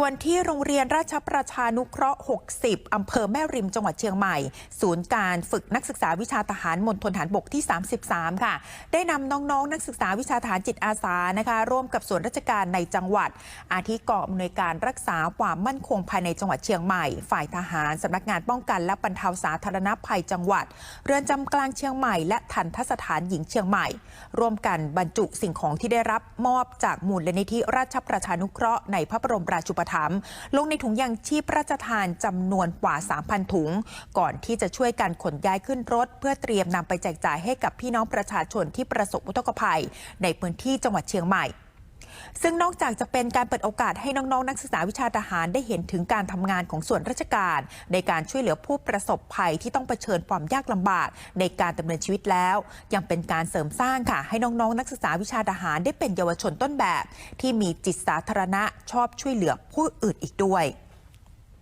ส่วนที่โรงเรียนราชประชานุเคราะห์ 60 อำเภอแม่ริมจังหวัดเชียงใหม่ ศูนย์การฝึกนักศึกษาวิชาทหารมณฑลฐานบกที่ 33 ค่ะ ได้นำน้องๆ นักศึกษาวิชาทหารจิตอาสานะคะ ร่วมกับส่วนราชการในจังหวัด อาทิกองอำนวยการรักษาความมั่นคงภายในจังหวัดเชียงใหม่ ฝ่ายทหารสำนักงานป้องกันและบรรเทาสาธารณภัยจังหวัด เรือนจำกลางเชียงใหม่และทันทสถานหญิงเชียงใหม่ ร่วมกันบรรจุสิ่งของที่ได้รับมอบจากมูลนิธิราชประชานุเคราะห์ในพระบรมราชูปถัมลงในถุงยางชีพพระราชทานจำนวนกว่า 3,000 ถุง ก่อนที่จะช่วยกันขนย้ายขึ้นรถ เพื่อเตรียมนำไปแจกจ่ายให้กับพี่น้องประชาชนที่ประสบอุทกภัย ในพื้นที่จังหวัดเชียงใหม่ ซึ่งนอกจากจะเป็นการเปิดโอกาสให้น้องๆ นักศึกษาวิชาทหารได้เห็นถึงการทำงานของส่วนราชการ ในการช่วยเหลือผู้ประสบภัยที่ต้องเผชิญความยากลำบากในการดำเนินชีวิตแล้ว ยังเป็นการเสริมสร้างค่ะ ให้น้องๆ นักศึกษาวิชาทหารได้เป็นเยาวชนต้นแบบ ที่มีจิตสาธารณะชอบช่วยเหลือผู้อื่นอีกด้วย